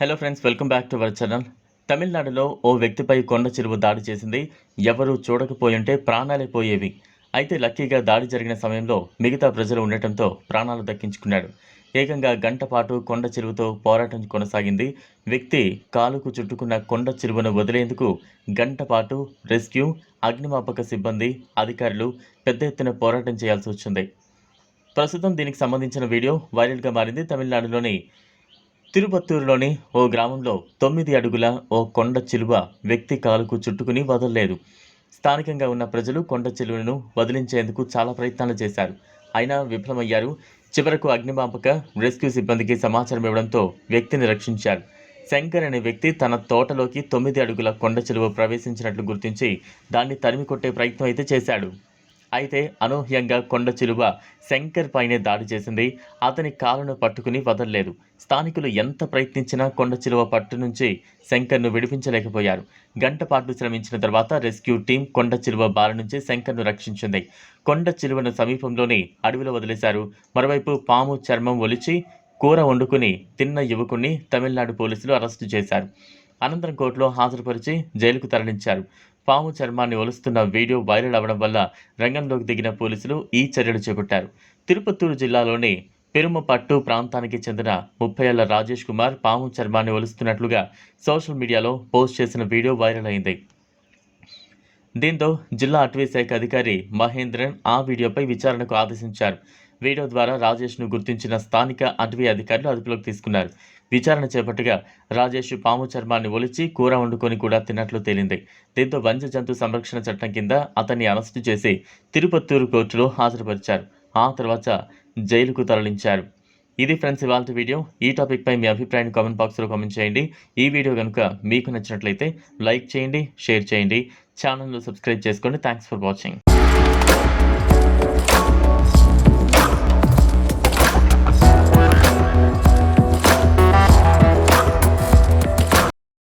Hello friends welcome back to our channel తమిళనాడులో ఓ వ్యక్తిపై కొండ చెరువు దాడి చేసింది. ఎవరూ చూడకపోయుంటే ప్రాణాలే పోయేవి. అయితే లక్కీగా దాడి జరిగిన సమయంలో మిగతా ప్రజలు ఉండటంతో ప్రాణాలు దక్కించుకున్నాడు. ఏకంగా గంట పాటు కొండ చెరువుతో పోరాటం కొనసాగింది. వ్యక్తి కాలుకు చుట్టుకున్న కొండ చెరువును వదిలేందుకు గంట పాటు రెస్క్యూ అగ్నిమాపక సిబ్బంది అధికారులు పెద్ద ఎత్తున పోరాటం చేయాల్సి వచ్చింది. ప్రస్తుతం దీనికి సంబంధించిన వీడియో వైరల్గా మారింది తమిళనాడులోని తిరుపత్తూరులోని ఓ గ్రామంలో తొమ్మిది అడుగుల ఓ కొండ చిలువ వ్యక్తి కాలుకు చుట్టుకుని వదలలేదు. స్థానికంగా ఉన్న ప్రజలు కొండ చిలువను వదిలించేందుకు చాలా ప్రయత్నాలు చేశారు. అయినా విఫలమయ్యారు. చివరకు అగ్నిమాపక రెస్క్యూ సిబ్బందికి సమాచారం ఇవ్వడంతో వ్యక్తిని రక్షించారు. శంకర్ అనే వ్యక్తి తన తోటలోకి తొమ్మిది అడుగుల కొండ చిలువ ప్రవేశించినట్లు గుర్తించి దాన్ని తరిమి కొట్టే ప్రయత్నం అయితే చేశాడు. అయితే అనూహ్యంగా కొండ చిలువ శంకర్ పైనే దాడి చేసింది. అతని కాలును పట్టుకుని వదలలేదు. స్థానికులు ఎంత ప్రయత్నించినా కొండ చిలువ పట్టు నుంచి శంకర్ను విడిపించలేకపోయారు. గంట పాటు శ్రమించిన తర్వాత రెస్క్యూ టీం కొండ చిలువ బారి నుంచి శంకర్ను రక్షించింది. కొండ చిలువను సమీపంలోని అడవిలో వదిలేశారు. మరోవైపు పాము చర్మం ఒలిచి కూర వండుకుని తిన్న యువకుణ్ణి తమిళనాడు పోలీసులు అరెస్టు చేశారు. అనంతరం కోర్టులో హాజరుపరిచి జైలుకు తరలించారు. పాము చర్మాన్ని ఒలుస్తున్న వీడియో వైరల్ అవ్వడం వల్ల రంగంలోకి దిగిన పోలీసులు ఈ చర్యలు చేపట్టారు. తిరుపత్తూరు జిల్లాలోని పెరుమపట్టు ప్రాంతానికి చెందిన ముప్పై ఏళ్ళ రాజేష్ కుమార్ పాము చర్మాన్ని ఒలుస్తున్నట్లుగా సోషల్ మీడియాలో పోస్ట్ చేసిన వీడియో వైరల్ అయింది. దీంతో జిల్లా అటవీ శాఖ అధికారి మహేంద్రన్ ఆ వీడియోపై విచారణకు ఆదేశించారు. వీడియో ద్వారా రాజేష్ను గుర్తించిన స్థానిక అటవీ అధికారులు అదుపులోకి తీసుకున్నారు. విచారణ చేపట్టగా రాజేష్ పాము చర్మాన్ని ఒలిచి కూర వండుకొని కూడా తిన్నట్లు తేలింది. దీంతో వన్య జంతు సంరక్షణ చట్టం కింద అతన్ని అరెస్టు చేసి తిరుపత్తూరు కోర్టులో హాజరుపరిచారు. ఆ తర్వాత జైలుకు తరలించారు. ఇది ఫ్రెండ్స్ ఇవాళ వీడియో. ఈ టాపిక్పై మీ అభిప్రాయాన్ని కామెంట్ బాక్స్లో కామెంట్ చేయండి. ఈ వీడియో కనుక మీకు నచ్చినట్లయితే లైక్ చేయండి షేర్ చేయండి. ఛానల్ను సబ్స్క్రైబ్ చేసుకోండి. Thanks for watching.